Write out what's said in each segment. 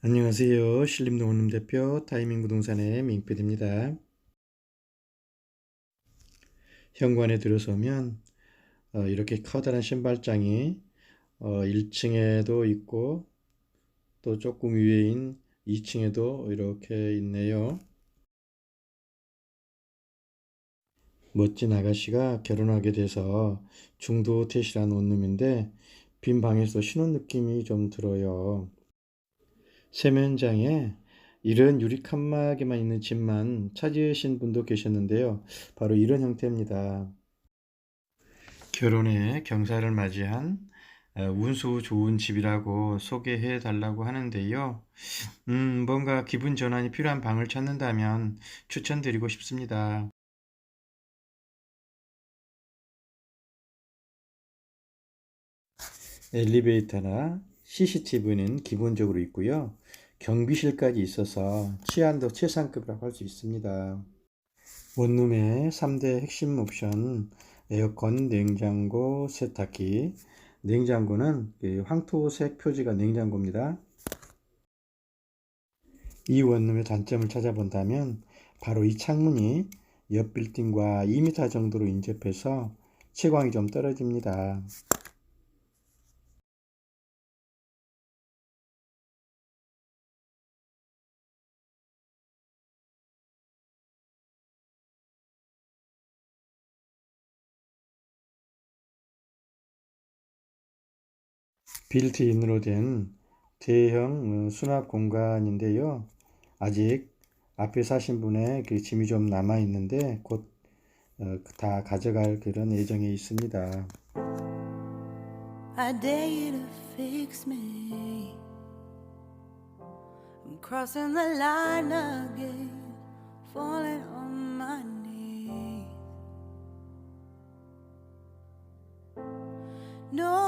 안녕하세요. 신림동원룸 대표 타이밍 부동산의 민필입니다. 현관에 들어서면 어, 이렇게 커다란 신발장이 어, 1층에도 있고 또 조금 위에인 2층에도 이렇게 있네요. 멋진 아가씨가 결혼하게 돼서 중도태실한 원룸인데 빈 방에서 쉬는 느낌이 좀 들어요. 세면장에 이런 유리 칸막이만 있는 집만 찾으신 분도 계셨는데요. 바로 이런 형태입니다. 결혼에 경사를 맞이한 어, 운수 좋은 집이라고 소개해 달라고 하는데요. 음, 뭔가 기분 전환이 필요한 방을 찾는다면 추천드리고 싶습니다. 엘리베이터나 CCTV는 기본적으로 있고요. 경비실까지 있어서 치안도 최상급이라고 할 수 있습니다. 원룸의 3대 핵심 옵션 에어컨, 냉장고, 세탁기. 냉장고는 그 황토색 표지가 냉장고입니다. 이 원룸의 단점을 찾아본다면 바로 이 창문이 옆 빌딩과 2m 정도로 인접해서 채광이 좀 떨어집니다. 빌트인으로 된 대형 어, 수납 공간인데요. 아직 앞에 사신 분의 그 짐이 좀 남아 있는데 곧 다 가져갈 그런 예정에 있습니다. I dare you to fix me. I'm crossing the line again, falling on my knees. No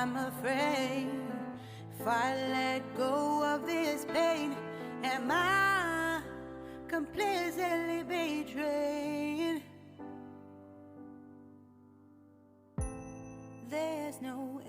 I'm afraid if I let go of this pain, am I completely betrayed? There's no